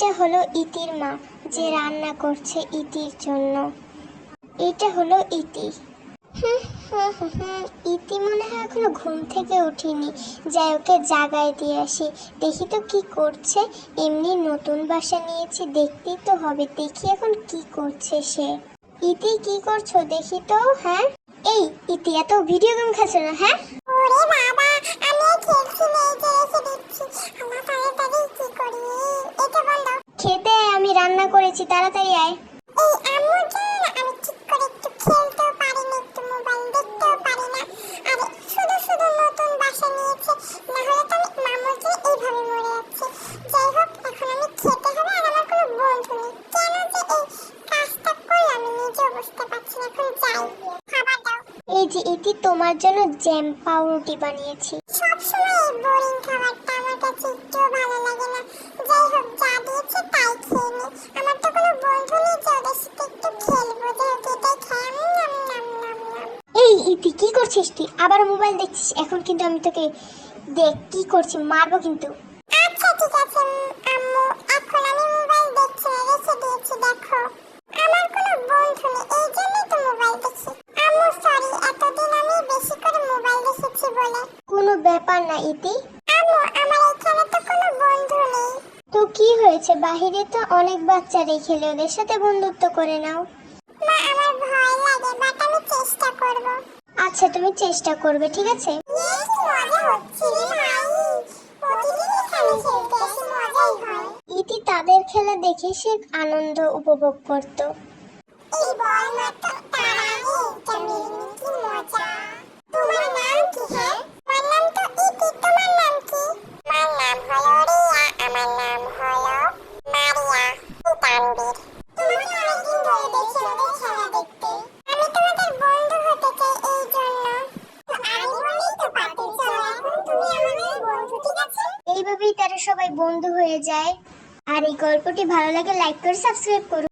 এইটা হলো ইতির মা, যে রান্না করছে ইতির জন্য। এটা হলো ইতি। ইতি মনে হয় এখনও ঘুম থেকে উঠিনি। যাই ওকে জাগায় দিয়ে আসি। দেখি তো কি করছে। এমনি নতুন বাসা নিয়েছি, দেখতেই তো হবে। দেখি এখন কি করছে সে। ইতি কি করছ দেখি তো হ্যাঁ? এই, ইতি, এত ভিডিও গেম খেলছো না হ্যাঁ? খেতে আমি রান্না করেছি তাড়াতাড়ি আয়। এই আম্মু জানো আমি ঠিক করে একটু খেলতেও পারি না একটু মোবাইল দেখতেও পারি না আর শুধু শুধু নতুন বাসা নিয়েছে না হলে তো আমি মামুকে এইভাবে মরে যাচ্ছে। যাই হোক এখন আমি খেতে হবে আর আমার কোনো বন্ধু নেই। কেন যে এই কাজটা করলাম আমি নিজেও বুঝতে পারছি না এখন যাই খাবার দাও। এই যে ইতি তোমার জন্য জ্যাম পাউরুটি বানিয়েছি। ইতি কি করছিস তুই? আবার মোবাইল দেখছিস? এখন কিন্তু আমি তোকে দেখ কি করছি মারবো কিন্তু। আচ্ছা ঠিক আছে আম্মু। এখন আমি মোবাইল দেখছি না রেখে দিয়েছি দেখো। আমার কোনো বন্ধু নেই এই জন্যই তো মোবাইল দেখি আম্মু সরি এতদিন আমি বেশি করে মোবাইল দেখেছি বলে। কোনো ব্যাপার না ইতি। আম্মু আমার এখানে তো কোনো বন্ধু নেই। তো কি হয়েছে? বাহিরে তো অনেক বাচ্চারাই খেলে ওদের সাথে বন্ধুত্ব করে নাও। মা আমার ভয় আচ্ছা তুমি চেষ্টা করবে, ঠিক আছে? ইতি তাদের খেলা দেখে সে আনন্দ উপভোগ করত। এই বল মাত্র তারা এটা এইভাবেই তারা সবাই বন্ধু হয়ে যায়। আর এই গল্পটি ভালো লাগে লাইক করে সাবস্ক্রাইব করুন